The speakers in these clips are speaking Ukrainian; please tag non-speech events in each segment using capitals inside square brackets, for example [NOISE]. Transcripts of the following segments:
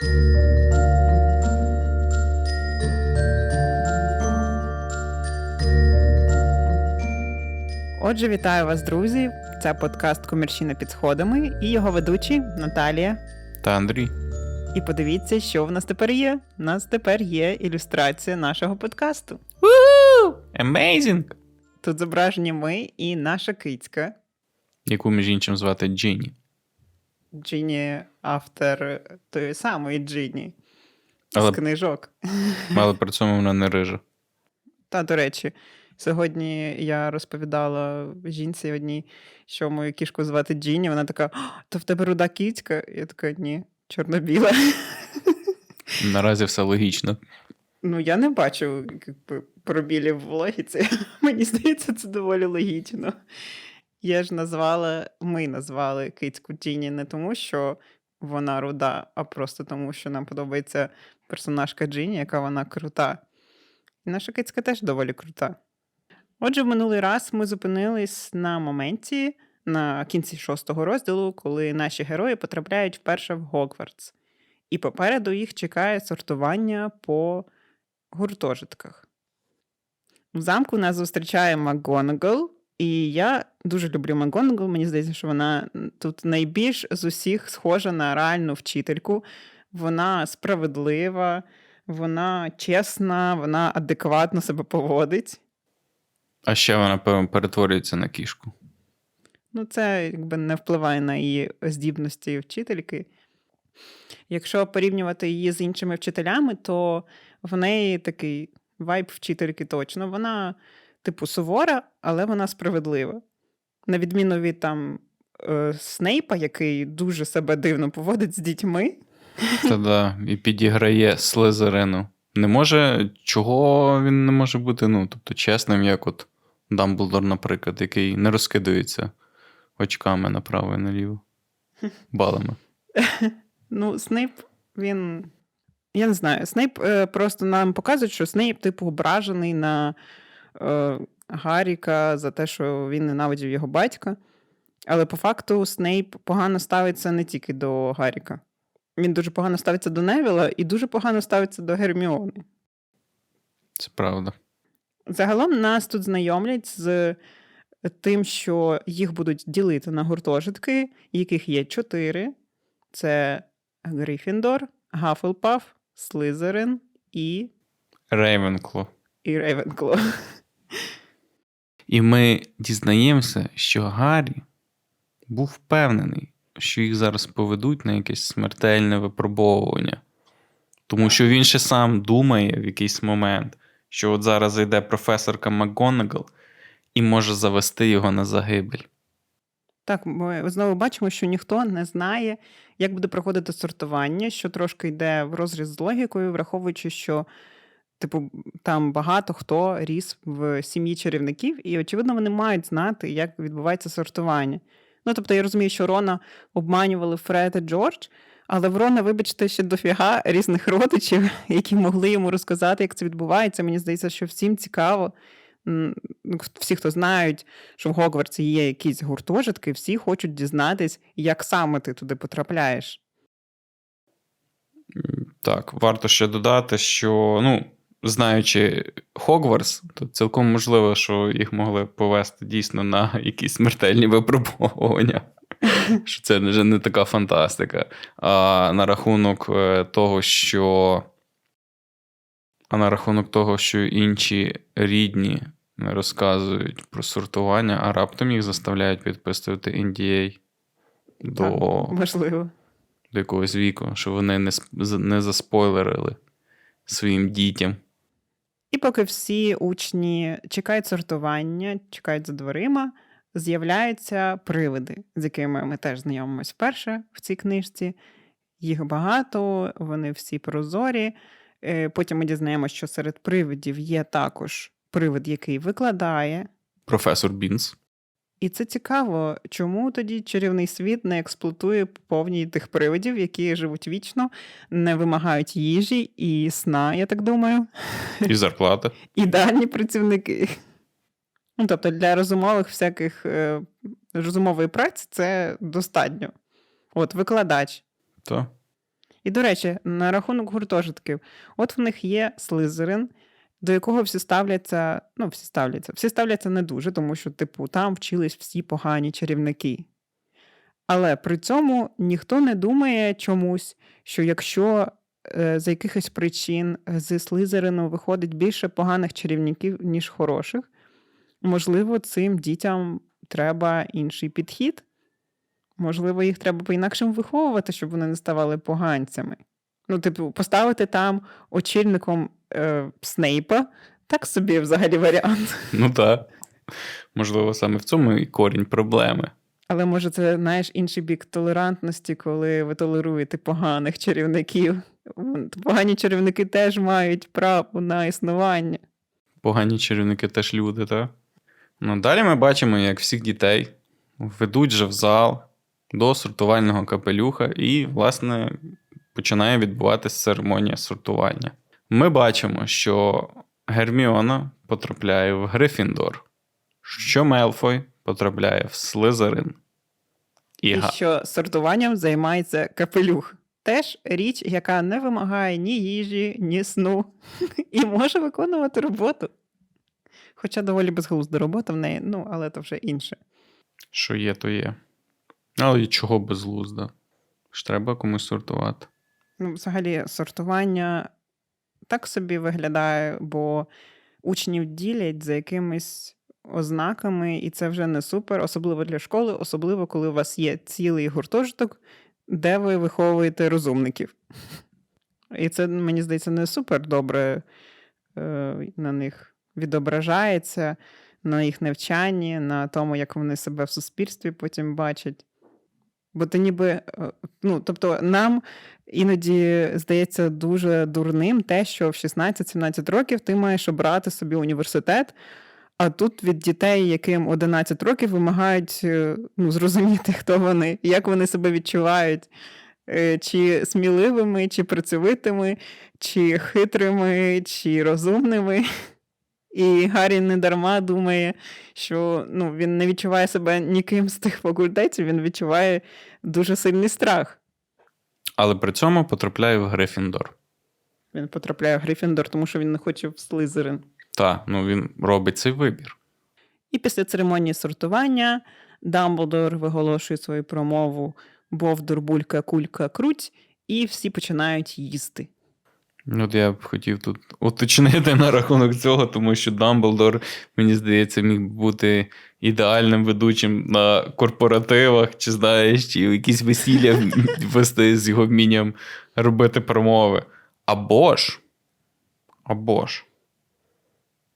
Отже, вітаю вас, друзі. Це подкаст Комірчина під сходами і його ведучі Наталія. Та Андрій. І подивіться, що в нас тепер є. У нас тепер є ілюстрація нашого подкасту. Amazing! Тут зображені ми і наша кицька. Яку між іншим звати Джині. Джині, автор тої самої Джині Але- з книжок. Але [LAUGHS] при цьому вона не рижа. Та, до речі, сьогодні я розповідала жінці одній, що мою кішку звати Джині. Вона така: то в тебе руда кицька? Я така, ні, чорно-біла. [LAUGHS] Наразі все логічно. Ну, я не бачу якби, пробілів в логіці. [LAUGHS] Мені здається, це доволі логічно. Я ж назвала, ми назвали кицьку Тіні не тому, що вона руда, а просто тому, що нам подобається персонажка Джині, яка вона крута. І наша кицька теж доволі крута. Отже, в минулий раз ми зупинились на моменті на кінці шостого розділу, коли наші герої потрапляють вперше в Гогвартс. І попереду їх чекає сортування по гуртожитках. В замку нас зустрічає МакГонагал, і я дуже люблю МакГонагал. Мені здається, що вона тут найбільш з усіх схожа на реальну вчительку. Вона справедлива, вона чесна, вона адекватно себе поводить. А ще вона, перетворюється на кішку. Ну, це якби не впливає на її здібності вчительки. Якщо порівнювати її з іншими вчителями, то в неї такий вайб вчительки точно. Вона, типу, сувора, але вона справедлива. На відміну від там е, Снейпа, який дуже себе дивно поводить з дітьми. Та да, і підіграє Слизерину. Не може, чого він не може бути, ну, тобто, чесним, як от Дамблдор, наприклад, який не розкидується очками направо і наліво. [LAUGHS] Балами. Ну, Снейп, він. Я не знаю, Снейп е, просто нам показує, що Снейп, типу, ображений на Гарріка за те, що він ненавидів його батька. Але по факту Снейп погано ставиться не тільки до Гарріка. Він дуже погано ставиться до Невіла і дуже погано ставиться до Герміони. Це правда. Загалом нас тут знайомлять з тим, що їх будуть ділити на гуртожитки, яких є чотири: це Грифіндор, Гафлпаф, Слизерин і, Рейвенкло. і Рейвенкло. І ми дізнаємося, що Гаррі був впевнений, що їх зараз поведуть на якесь смертельне випробовування. Тому що він ще сам думає в якийсь момент, що от зараз зайде професорка МакГонагал і може завести його на загибель. Так, ми знову бачимо, що ніхто не знає, як буде проходити сортування, що трошки йде в розріз з логікою, враховуючи, що типу, там багато хто ріс в сім'ї чарівників, і, очевидно, вони мають знати, як відбувається сортування. Ну, тобто, я розумію, що Рона обманювали Фред і Джордж, але в Рона, вибачте, ще дофіга різних родичів, [LAUGHS] які могли йому розказати, як це відбувається. Мені здається, що всім цікаво. Ну, Всі, хто знають, що в Гогвартсі є якісь гуртожитки, всі хочуть дізнатись, як саме ти туди потрапляєш. Так, варто ще додати, що, ну, знаючи Хогвартс, то цілком можливо, що їх могли повести дійсно на якісь смертельні випробовування. [LAUGHS] Що це вже не така фантастика. А на рахунок е, того, що. А на рахунок того, що інші рідні розказують про сортування, а раптом їх заставляють підписувати NDA до, Можливо. до якогось віку, що вони не, не заспойлерили своїм дітям. І поки всі учні чекають сортування, чекають за дверима, з'являються привиди, з якими ми теж знайомимось вперше в цій книжці. Їх багато, вони всі прозорі. Е, Потім ми дізнаємося, що серед привидів є також привид, який викладає. Професор Бінс. І це цікаво, чому тоді чарівний світ не експлуатує по повній тих привидів, які живуть вічно, не вимагають їжі і сна, я так думаю. І зарплата. [LAUGHS] ідеальні працівники. Ну, тобто для розумових всяких е, розумової праці це достатньо. От викладач. То. І, до речі, на рахунок гуртожитків, от в них є Слизерин, до якого всі ставляться, ну, всі ставляться, всі ставляться не дуже, тому що, типу, там вчились всі погані чарівники. Але при цьому ніхто не думає чомусь, що якщо е, за якихось причин з Слизерину виходить більше поганих чарівників, ніж хороших, можливо, цим дітям треба інший підхід. Можливо, їх треба по-інакшому виховувати, щоб вони не ставали поганцями. Ну, типу, поставити там очільником е, Снейпа, так собі взагалі варіант. [LAUGHS] Ну так. Можливо, саме в цьому і корінь проблеми. Але може, це знаєш інший бік толерантності, коли ви толеруєте поганих чарівників. Погані чарівники теж мають право на існування. Погані чарівники теж люди, так? Ну, далі ми бачимо, як всіх дітей ведуть же в зал до сортувального капелюха, і, власне, починає відбуватися церемонія сортування. Ми бачимо, що Герміона потрапляє в Грифіндор, що Мелфой потрапляє в Слизерин. І, І що сортуванням займається капелюх. Теж річ, яка не вимагає ні їжі, ні сну, [LAUGHS] і може виконувати роботу. Хоча доволі безглузда робота в неї, ну, але то вже інше. що є, то є. Але і чого безглузда? Ж треба комусь сортувати. Ну, взагалі, сортування так собі виглядає, бо учнів ділять за якимись ознаками, і це вже не супер, особливо для школи, особливо коли у вас є цілий гуртожиток, де ви виховуєте розумників. І це, мені здається, не супер добре е, на них відображається, на їх навчанні, на тому, як вони себе в суспільстві потім бачать. Бо ти ніби, е, ну, тобто, нам іноді здається дуже дурним те, що в 16-17 років ти маєш обрати собі університет, а тут від дітей, яким 11 років, вимагають е, ну, зрозуміти, хто вони, як вони себе відчувають, е, чи сміливими, чи працьовитими, чи хитрими, чи розумними. І Гаррі не дарма думає, що ну, він не відчуває себе ніким з тих факультетів, він відчуває дуже сильний страх. Але при цьому потрапляє в Грифіндор. Він потрапляє в Грифіндор, тому що він не хоче в Слизерин. Так, ну він робить цей вибір. І після церемонії сортування Дамблдор виголошує свою промову Бовдур, булька, кулька, круть, і всі починають їсти. От я б хотів тут уточнити на рахунок цього, тому що Дамблдор, мені здається, міг бути ідеальним ведучим на корпоративах, чи знаєш, чи якісь весілля вести з його вмінням робити промови. Або ж, або ж,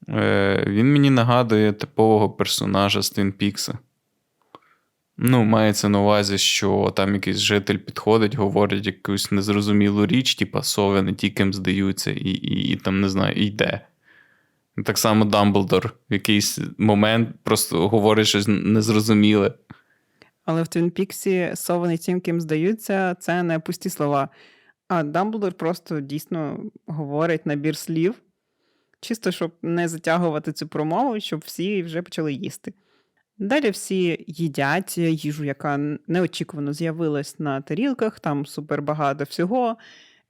е, він мені нагадує типового персонажа з Твін Пікса. Ну, мається на увазі, що там якийсь житель підходить, говорить якусь незрозумілу річ, типа сови не тільки здаються, і, і, і там не знаю, і йде. Так само Дамблдор в якийсь момент просто говорить щось незрозуміле. Але в Твін Піксі сови не тим, ким здаються, це не пусті слова. А Дамблдор просто дійсно говорить набір слів, чисто щоб не затягувати цю промову, щоб всі вже почали їсти. Далі всі їдять їжу, яка неочікувано з'явилась на тарілках, там супер багато всього,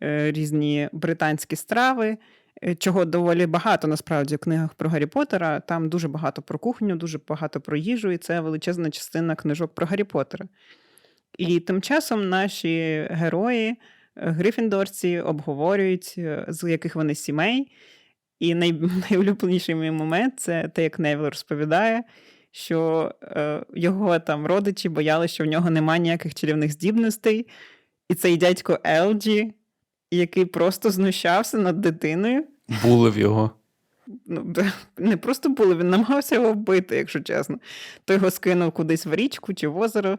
е, різні британські страви, е, чого доволі багато насправді в книгах про Гаррі Поттера. Там дуже багато про кухню, дуже багато про їжу, і це величезна частина книжок про Гаррі Поттера. І тим часом наші герої, е, грифіндорці, обговорюють, з яких вони сімей. І най... [LAUGHS] найулюбленіший мій момент це те, як Невіл розповідає, що е, його там родичі боялися, що в нього немає ніяких чарівних здібностей. І цей дядько Елджі, який просто знущався над дитиною. Булив його. Ну, не просто було, він намагався його вбити, якщо чесно. То його скинув кудись в річку чи в озеро,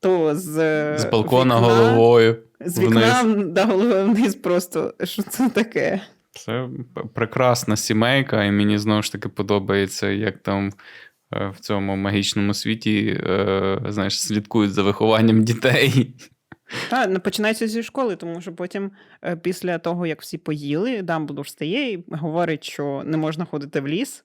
то з, З балкона вікна, головою. З вікна вниз. да, головою вниз просто. Що це таке? Це прекрасна сімейка, і мені знову ж таки подобається, як там е, в цьому магічному світі е, знаєш, слідкують за вихованням дітей. Та, починається зі школи, тому що потім, е, після того, як всі поїли, Дамблдор встає і говорить, що не можна ходити в ліс.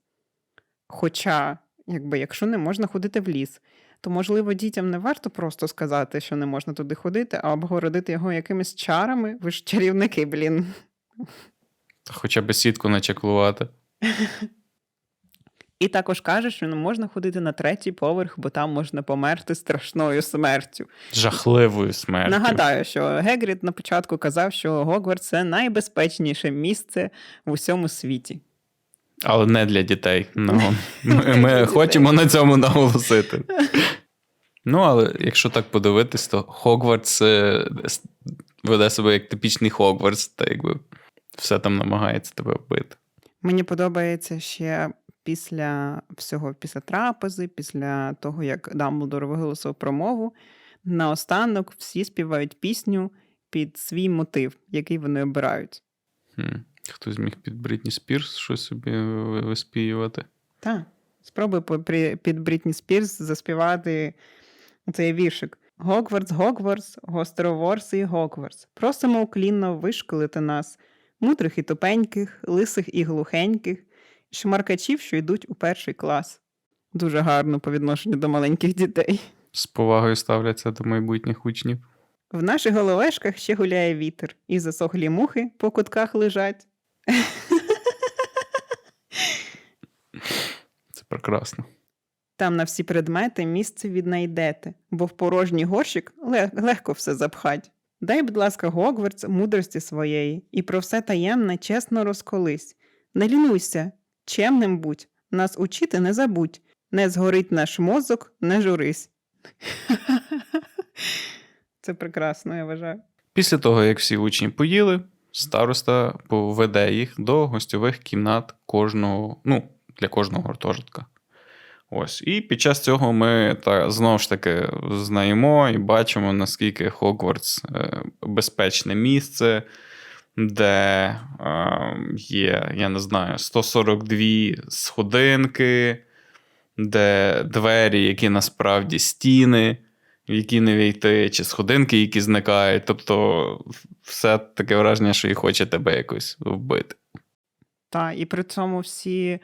Хоча, якби, якщо не можна ходити в ліс, то, можливо, дітям не варто просто сказати, що не можна туди ходити, а обгородити його якимись чарами. Ви ж чарівники, блін. Хоча б сітку начеклувати. [LAUGHS] І також каже, що не можна ходити на третій поверх, бо там можна померти страшною смертю. Жахливою смертю. Нагадаю, що Гегрід на початку казав, що Гогвартс це найбезпечніше місце в усьому світі. Але не для дітей. Ну, ми для ми дітей. хочемо на цьому наголосити. Ну, але якщо так подивитись, то Хогвартс е, веде себе як типічний Хогвартс, та якби все там намагається тебе вбити. Мені подобається ще після всього, після трапези, після того, як Дамблдор виголосив промову, наостанок всі співають пісню під свій мотив, який вони обирають. Хм. Хтось міг під Брітні Спірс щось собі ви- виспівувати. Так, спробуй під Брітні Спірс заспівати цей віршик. Гогвартс, Гогвартс, гостроворс і Гогвартс. Просимо уклінно вишколити нас, мудрих і тупеньких, лисих і глухеньких, шмаркачів, що йдуть у перший клас. Дуже гарно по відношенню до маленьких дітей. З повагою ставляться до майбутніх учнів. В наших головешках ще гуляє вітер, і засохлі мухи по кутках лежать. Це прекрасно. Там на всі предмети місце віднайдете, бо в порожній горщик лег- легко все запхать. Дай, будь ласка, Гогвартс мудрості своєї, і про все таємне чесно розколись. Не лінуйся, чемним будь, нас учити не забудь, не згорить наш мозок, не журись. Це прекрасно, я вважаю. Після того, як всі учні поїли, староста поведе їх до гостьових кімнат кожного, ну, для кожного гуртожитка. Ось. І під час цього ми та, знову ж таки знаємо і бачимо, наскільки Хогвартс е, безпечне місце, де е, є, я не знаю, 142 сходинки, де двері, які насправді стіни, в які не війти, чи сходинки, які зникають. Тобто, все таке враження, що і хоче тебе якось вбити. Та, і при цьому всі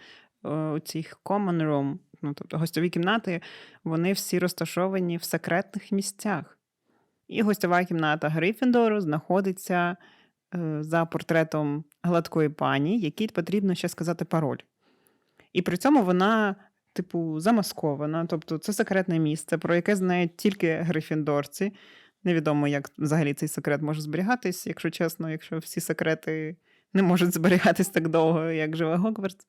е, ці common room, ну, тобто гостьові кімнати, вони всі розташовані в секретних місцях. І гостьова кімната Гриффіндору знаходиться за портретом гладкої пані, якій потрібно ще сказати пароль. І при цьому вона, типу, замаскована, тобто це секретне місце, про яке знають тільки грифіндорці. Невідомо, як взагалі цей секрет може зберігатись, якщо чесно, якщо всі секрети не можуть зберігатись так довго, як живе Гогвартс.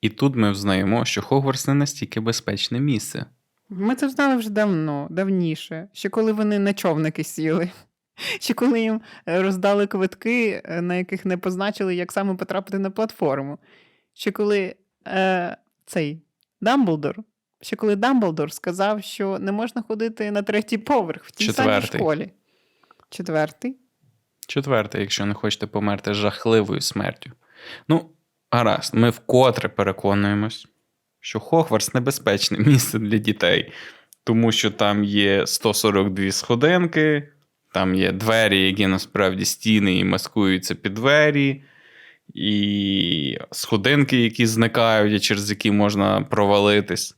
І тут ми взнаємо, що Хогвартс не настільки безпечне місце. Ми це знали вже давно, давніше, ще коли вони на човники сіли. [LAUGHS] Ще коли їм е, роздали квитки, е, на яких не позначили, як саме потрапити на платформу. Ще коли е, цей Дамблдор, ще коли Дамблдор сказав, що не можна ходити на третій поверх в тій самій школі. Четвертий. Четверте, якщо не хочете померти жахливою смертю. Ну, гаразд, ми вкотре переконуємось, що Хогвартс небезпечне місце для дітей, тому що там є 142 сходинки, там є двері, які насправді стіни і маскуються під двері, і сходинки, які зникають, і через які можна провалитись.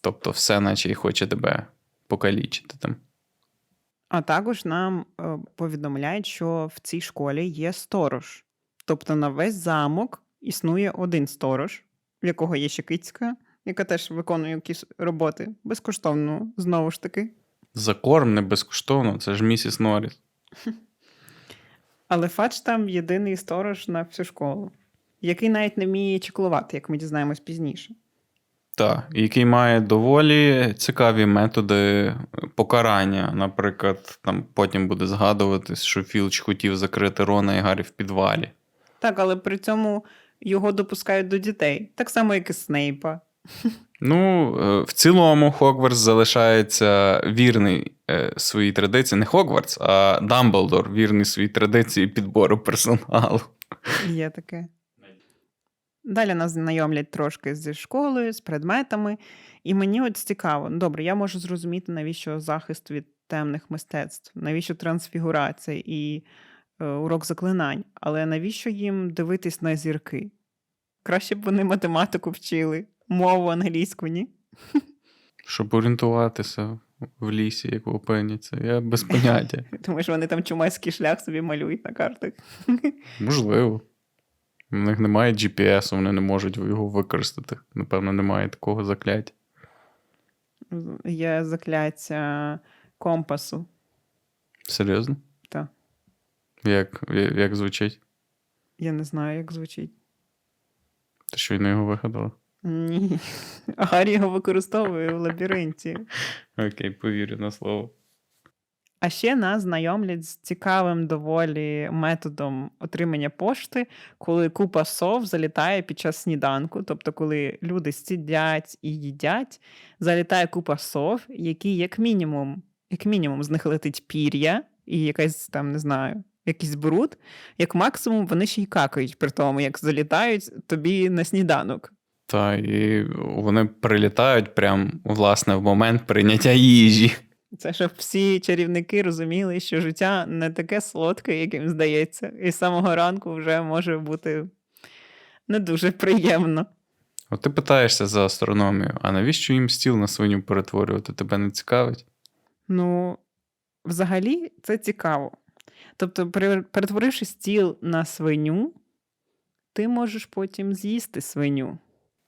Тобто, все, наче і хоче тебе покалічити там. А також нам е, повідомляють, що в цій школі є сторож. Тобто на весь замок існує один сторож, в якого є ще кицька, яка теж виконує якісь роботи безкоштовно, знову ж таки. За корм не безкоштовно, це ж місіс Норріс. Але Фадж там єдиний сторож на всю школу, який навіть не вміє чеклувати, як ми дізнаємось пізніше. Так, який має доволі цікаві методи покарання. Наприклад, там потім буде згадуватись, що Філч хотів закрити Рона і Гаррі в підвалі. Так, але при цьому його допускають до дітей, так само, як і Снейпа. Ну, е, в цілому, Хогвартс залишається вірний е, своїй традиції. Не Хогвартс, а Дамблдор вірний своїй традиції підбору персоналу. Є таке. Далі нас знайомлять трошки зі школою, з предметами. І мені от цікаво, ну, добре, я можу зрозуміти, навіщо захист від темних мистецтв, навіщо трансфігурація і е, урок заклинань, але навіщо їм дивитись на зірки? Краще б вони математику вчили, мову англійську, ні? Щоб орієнтуватися в лісі, як опиняться. Я без поняття. [LAUGHS] Тому що вони там чумацький шлях собі малюють на картах. [LAUGHS] Можливо. У них немає GPS, вони не можуть його використати. Напевно, немає такого закляття. Є закляття компасу. Серйозно? Так. Як, як, як звучить? Я не знаю, як звучить. Ти щойно його вигадала? Ні. [LAUGHS] Гаррі його використовує в лабіринті. Окей, повірю на слово. А ще нас знайомлять з цікавим доволі методом отримання пошти, коли купа сов залітає під час сніданку. Тобто, коли люди сидять і їдять, залітає купа сов, які, як мінімум, як мінімум, з них летить пір'я і якась там, не знаю, якийсь бруд. Як максимум, вони ще й какають при тому, як залітають тобі на сніданок. Та, і вони прилітають прямо, власне, в момент прийняття їжі. Це щоб всі чарівники розуміли, що життя не таке солодке, яким здається, і з самого ранку вже може бути не дуже приємно. От ти питаєшся за астрономію, а навіщо їм стіл на свиню перетворювати? Тебе не цікавить? Ну, взагалі, це цікаво. Тобто, перетворивши стіл на свиню, ти можеш потім з'їсти свиню.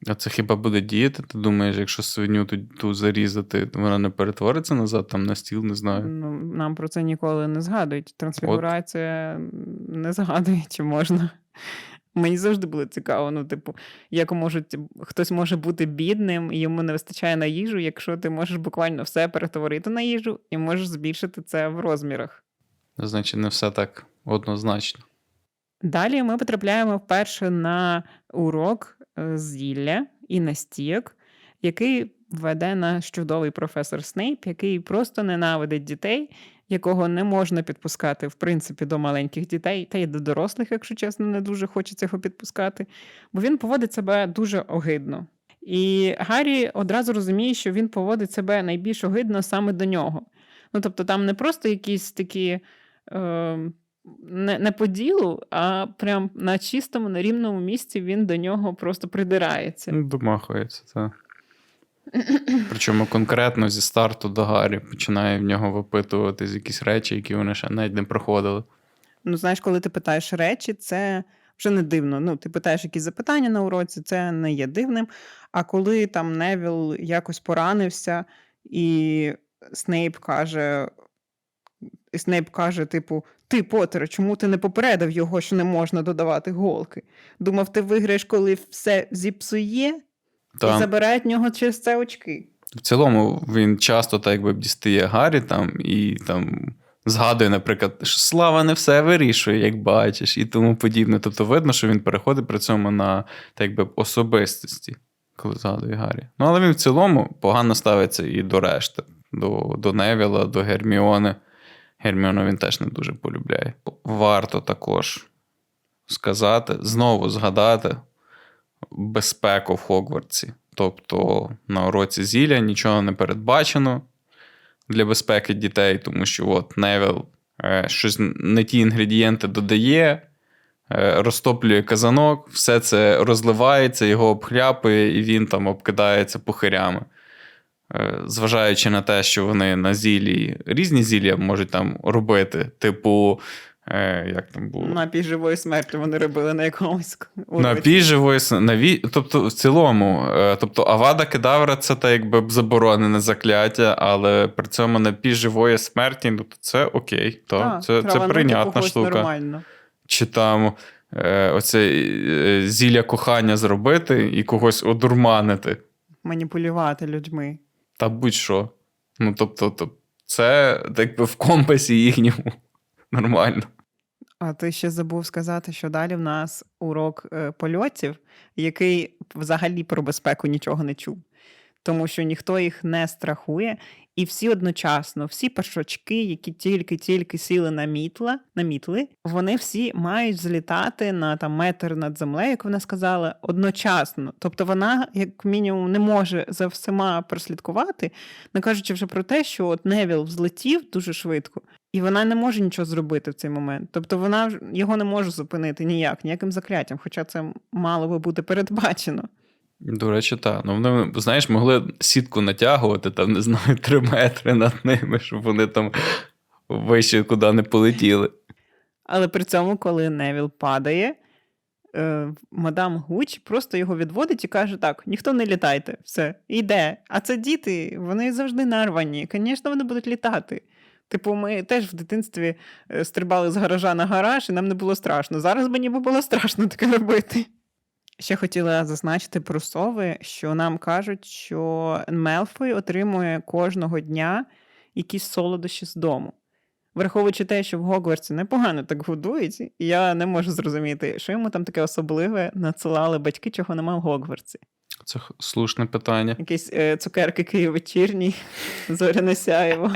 А це хіба буде діяти? Ти думаєш, якщо свиню ту, ту зарізати, то вона не перетвориться назад там на стіл, не знаю. Ну, нам про це ніколи не згадують. Трансфігурація не згадує, чи можна. Мені завжди було цікаво, ну, типу, як можуть, хтось може бути бідним, і йому не вистачає на їжу, якщо ти можеш буквально все перетворити на їжу і можеш збільшити це в розмірах. Значить, не все так однозначно. Далі ми потрапляємо вперше на урок зілля і настійок, який веде наш чудовий професор Снейп, який просто ненавидить дітей, якого не можна підпускати, в принципі, до маленьких дітей, та й до дорослих, якщо чесно, не дуже хочеться його підпускати, бо він поводить себе дуже огидно. І Гаррі одразу розуміє, що він поводить себе найбільш огидно саме до нього. Ну, тобто, там не просто якісь такі. Е, не, не по ділу, а прям на чистому, на рівному місці він до нього просто придирається. Ну, Домахується, так. Причому конкретно зі старту до Гаррі починає в нього випитуватись якісь речі, які вони ще навіть не проходили. Ну, знаєш, коли ти питаєш речі, це вже не дивно. Ну, ти питаєш якісь запитання на уроці, це не є дивним. А коли там Невіл якось поранився, і Снейп каже. І Снейп каже, типу, ти, Потере, чому ти не попередив його, що не можна додавати голки? Думав, ти виграєш, коли все зіпсує, і Там, забирають в нього через це очки. в цілому він часто так якби дістає Гаррі там і там згадує, наприклад, що слава не все вирішує, як бачиш, і тому подібне. Тобто видно, що він переходить при цьому на так якби особистості, коли згадує Гаррі. Ну, але він в цілому погано ставиться і до решти, до, до Невіла, до Герміони. Герміону він теж не дуже полюбляє. Варто також сказати, знову згадати безпеку в Хогвартсі. Тобто на уроці зілля нічого не передбачено для безпеки дітей, тому що от Невіл е, щось не ті інгредієнти додає, е, розтоплює казанок, все це розливається, його обхляпує, і він там обкидається пухирями. Е, Зважаючи на те, що вони на зілі різні зілля можуть там робити, типу, е, як там було? Напій живої смерті вони робили на якомусь. Напій живої с- наві... Тобто, в цілому, е, тобто Авада Кедавра це так якби заборонене закляття, але при цьому напій живої смерті, ну то це окей, то Так, це, це прийнятна штука. Нормально. Чи там е, оце зілля кохання зробити і когось одурманити, Маніпулювати людьми. Та будь-що. Ну, тобто, то, це так би в компасі їхньому [LAUGHS] нормально. А ти ще забув сказати, що далі в нас урок е, польотів, який взагалі про безпеку нічого не чув. Тому що ніхто їх не страхує, і всі одночасно, всі першочки, які тільки-тільки сіли на мітла, на мітли, вони всі мають злітати на там метр над землею, як вона сказала, одночасно. Тобто вона, як мінімум, не може за всіма прослідкувати, не кажучи вже про те, що от Невіл взлетів дуже швидко, і вона не може нічого зробити в цей момент. Тобто вона його не може зупинити ніяк, ніяким закляттям, хоча це мало би бути передбачено. До речі, так. Ну, вони, знаєш, могли сітку натягувати, там, не знаю, три метри над ними, щоб вони там вище куди не полетіли. Але при цьому, коли Невіл падає, е, мадам Гуч просто його відводить і каже: так, ніхто не літайте, все, йде. А це діти, вони завжди нарвані. Звісно, вони будуть літати. Типу, ми теж в дитинстві е, стрибали з гаража на гараж, і нам не було страшно. Зараз би було страшно таке робити. Ще хотіла зазначити про сови, що нам кажуть, що Мелфой отримує кожного дня якісь солодощі з дому. Враховуючи те, що в Гогвартсі непогано так годують, і я не можу зрозуміти, що йому там таке особливе надсилали батьки, чого нема в Гогвартсі. Це слушне питання. Якісь е, цукерки Київ вечірній, [LAUGHS] зоряне сяєво.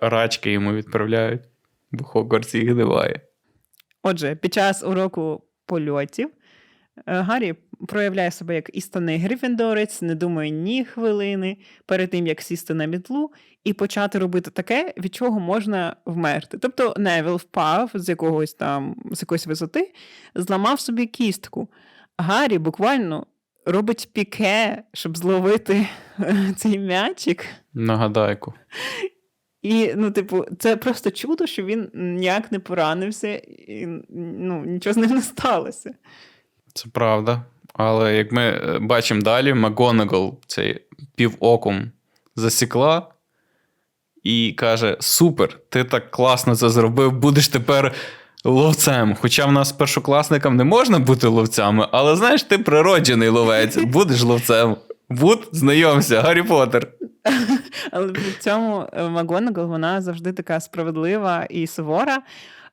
Рачки йому відправляють, бо Хогвартсі їх немає. Отже, під час уроку польотів е, Гаррі проявляє себе як істинний грифіндорець, не думає ні хвилини перед тим, як сісти на мітлу і почати робити таке, від чого можна вмерти. Тобто Невіл впав з якогось там з якоїсь висоти, зламав собі кістку. Гаррі буквально робить піке, щоб зловити е, цей м'ячик. Нагадайку. [LAUGHS] І, ну, типу, це просто чудо, що він ніяк не поранився, і ну, нічого з ним не сталося. Це правда. Але як ми е, бачимо далі, Макгонагал цей півоком засікла і каже: Супер, ти так класно це зробив, будеш тепер ловцем. Хоча в нас першокласникам не можна бути ловцями, але знаєш, ти природжений ловець, будеш ловцем. Вуд, знайомся, Гаррі Поттер. Але при цьому е, Макгонагал, вона завжди така справедлива і сувора.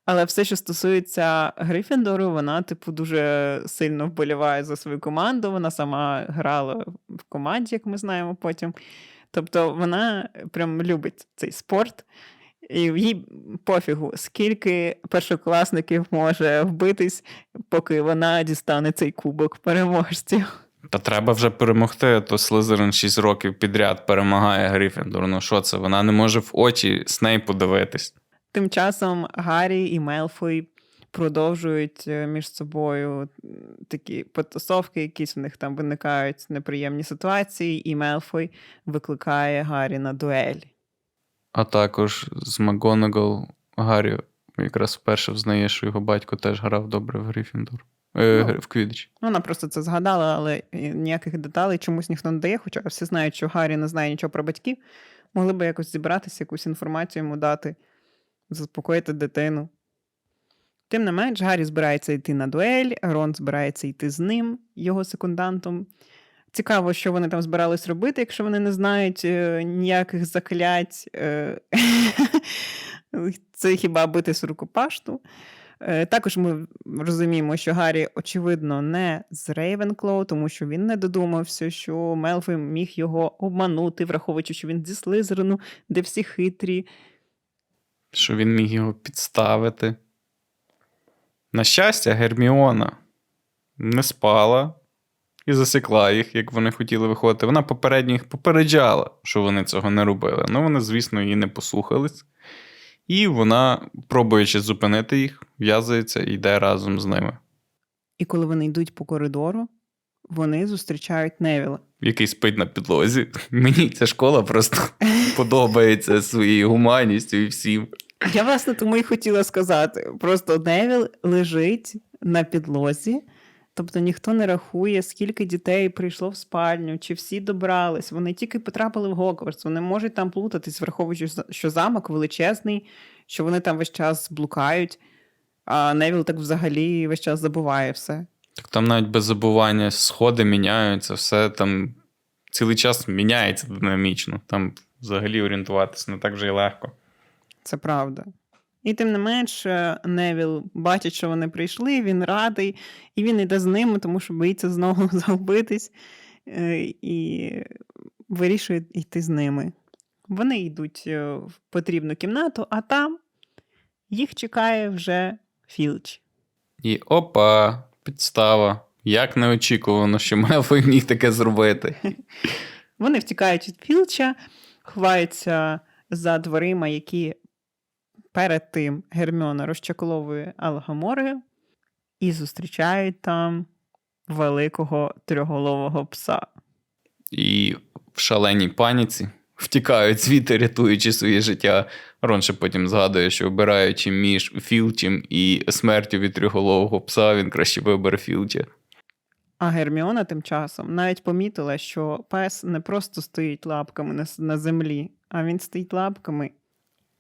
Але все, що стосується Грифіндору, вона, типу, дуже сильно вболіває за свою команду. Вона сама грала в команді, як ми знаємо потім. Тобто вона прям любить цей спорт. І їй пофігу, скільки першокласників може вбитись, поки вона дістане цей кубок переможців. Та треба вже перемогти, то Слизерин 6 років підряд перемагає Грифіндор. Ну що це? Вона не може в очі Снейпу дивитись. Тим часом Гаррі і Мелфой продовжують е, між собою такі потасовки, якісь в них там виникають неприємні ситуації, і Мелфой викликає Гаррі на дуель. А також з Макгонагал Гаррі якраз вперше взнає, що його батько теж грав добре в Грифіндор. Е, Ну. в Квідич. Ну, Вона просто це згадала, але ніяких деталей чомусь ніхто не дає, хоча всі знають, що Гаррі не знає нічого про батьків. Могли би якось зібратися, якусь інформацію йому дати, заспокоїти дитину. Тим не менш, Гаррі збирається йти на дуель, Рон збирається йти з ним, його секундантом. Цікаво, що вони там збирались робити, якщо вони не знають е, ніяких заклять. Е, [LAUGHS] це хіба битись рукопашту. Е, Також ми розуміємо, що Гаррі, очевидно, не з Рейвенклоу, тому що він не додумався, що Мелфой міг його обманути, враховуючи, що він зі Слизерину, де всі хитрі. Що він міг його підставити. На щастя, Герміона не спала і засікла їх, як вони хотіли виходити. Вона попередньо їх попереджала, що вони цього не робили. Ну, вони, звісно, її не послухались. І вона, пробуючи зупинити їх, в'язується і йде разом з ними. І коли вони йдуть по коридору, вони зустрічають Невіла. який спить на підлозі. [LAUGHS] Мені ця школа просто [LAUGHS] подобається своєю гуманністю і всім. Я, власне, тому і хотіла сказати: просто Невіл лежить на підлозі, тобто ніхто не рахує, скільки дітей прийшло в спальню, чи всі добрались. Вони тільки потрапили в Гогвартс, вони можуть там плутатись, враховуючи, що замок величезний, що вони там весь час блукають, а Невіл так взагалі весь час забуває все. Так там навіть без забування сходи міняються, все там цілий час міняється динамічно. Там взагалі орієнтуватися не так вже й легко. Це правда. І тим не менш, Невіл бачить, що вони прийшли, він радий, і він йде з ними, тому що боїться знову [LAUGHS] загубитись, е, і вирішує йти з ними. Вони йдуть е, в потрібну кімнату, а там їх чекає вже Філч. І опа, підстава. Як неочікувано, що [LAUGHS] Мелфой міг таке зробити. [LAUGHS] Вони втікають від Філча, ховаються за дверима, які перед тим Герміона розчакловує Алгаморою, і зустрічають там великого трьохголового пса. І в шаленій паніці втікають звідти, рятуючи своє життя. Рон ще потім згадує, що обираючи між Філчем і смертю від трьохголового пса, він краще вибере Філча. А Герміона тим часом навіть помітила, що пес не просто стоїть лапками на, на землі, а він стоїть лапками.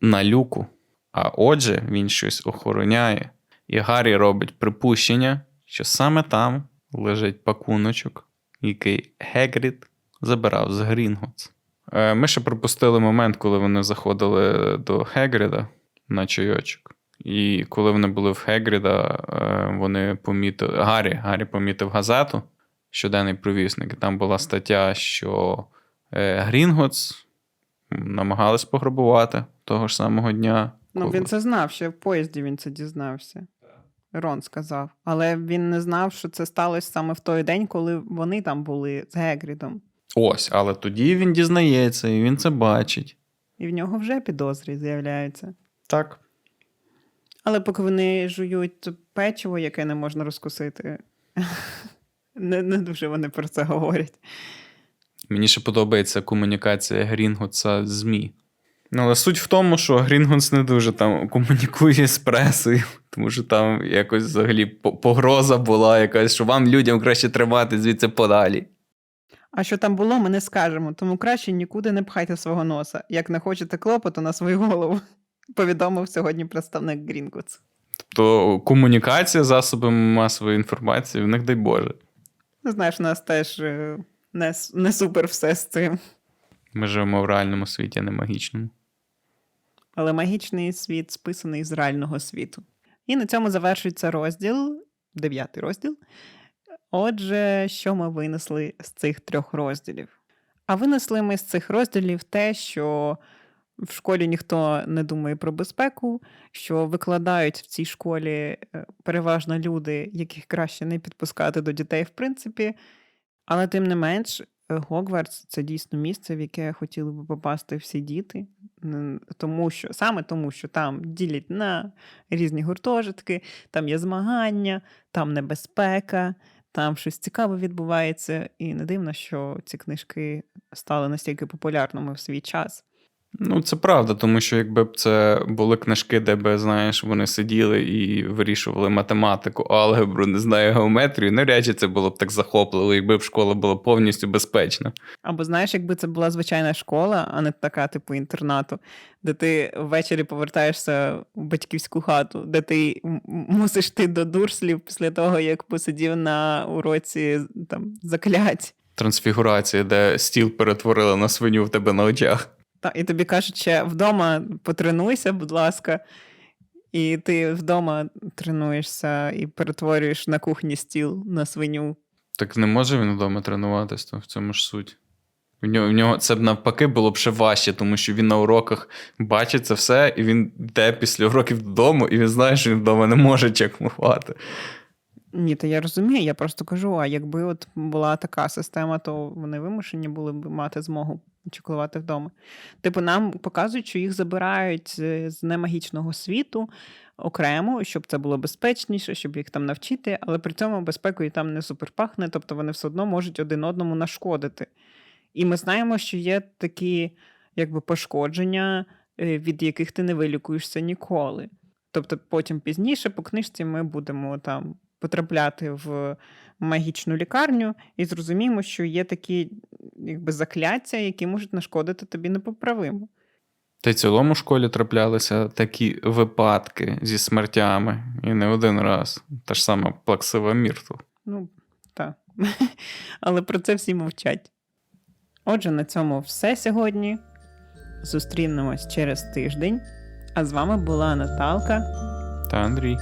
на люку. А отже, він щось охороняє. І Гаррі робить припущення, що саме там лежить пакуночок, який Гегрід забирав з Грінготс. Е, Ми ще пропустили момент, коли вони заходили до Гегріда на чайочок. І коли вони були в Гегріда, е, вони помітили. Гаррі, Гаррі помітив газету щоденний провісник. І там була стаття, що е, Грінготс намагались пограбувати того ж самого дня. Ну, коли- він це знав, ще в поїзді він це дізнався. Рон сказав. Але він не знав, що це сталося саме в той день, коли вони там були з Гегрідом. Ось, але тоді він дізнається, і він це бачить. І в нього вже підозри з'являються. Так. Але поки вони жують печиво, яке не можна розкусити, [LAUGHS] не, не дуже вони про це говорять. Мені ще подобається комунікація Грінготса з ЗМІ. Ну, але суть в тому, що Грінготс не дуже там комунікує з пресою, [LAUGHS] тому що там якось взагалі погроза була якась, що вам людям краще тримати звідси подалі. А що там було, ми не скажемо, тому краще нікуди не пхайте свого носа. Як не хочете клопоту на свою голову, [LAUGHS] повідомив сьогодні представник Грінгутс. Тобто комунікація засобами масової інформації в них дай Боже. Знаєш, у нас теж е, не, не супер все з цим. Ми живемо в реальному світі, а не магічному. Але магічний світ списаний з реального світу. І на цьому завершується розділ, дев'ятий розділ. Отже, що ми винесли з цих трьох розділів? А винесли ми з цих розділів те, що в школі ніхто не думає про безпеку, що викладають в цій школі е, переважно люди, яких краще не підпускати до дітей, в принципі. Але тим не менш, Гогвартс це дійсно місце, в яке хотіли би попасти всі діти. Тому що саме тому, що там ділять на різні гуртожитки, там є змагання, там небезпека, там щось цікаве відбувається. І не дивно, що ці книжки стали настільки популярними в свій час. Ну, це правда, тому що якби б це були книжки, де би, знаєш, вони сиділи і вирішували математику, алгебру, не знаю, геометрію, навряд чи це було б так захопливо, якби б школа була повністю безпечна. Або знаєш, якби це була звичайна школа, а не така, типу, інтернату, де ти ввечері повертаєшся в батьківську хату, де ти мусиш йти до дурслів після того, як посидів на уроці там заклять. Трансфігурація, де стіл перетворили на свиню в тебе на очах. Та, і тобі кажуть, ще вдома потренуйся, будь ласка. І ти вдома тренуєшся і перетворюєш на кухні стіл на свиню. Так не може він вдома тренуватись, то в цьому ж суть. В нього, в нього це б навпаки було б ще важче, тому що він на уроках бачить це все, і він йде після уроків додому, і він знає, що він вдома не може чекмувати. Ні, то я розумію, я просто кажу: а якби от була така система, то вони вимушені були б мати змогу чеклувати вдома. Типу, нам показують, що їх забирають з з немагічного світу окремо, щоб це було безпечніше, щоб їх там навчити, але при цьому безпекою там не супер пахне, тобто вони все одно можуть один одному нашкодити. І ми знаємо, що є такі якби пошкодження, е, від яких ти не вилікуєшся ніколи. Тобто потім пізніше по книжці ми будемо там потрапляти в магічну лікарню і зрозуміємо, що є такі якби закляття, які можуть нашкодити тобі непоправимо. Та й цілому в школі траплялися такі випадки зі смертями, і не один раз. Та ж сама плаксива Міртл. Ну, так. [LAUGHS] Але про це всі мовчать. Отже, на цьому все сьогодні. Зустрінемось через тиждень. А з вами була Наталка. Та Андрій.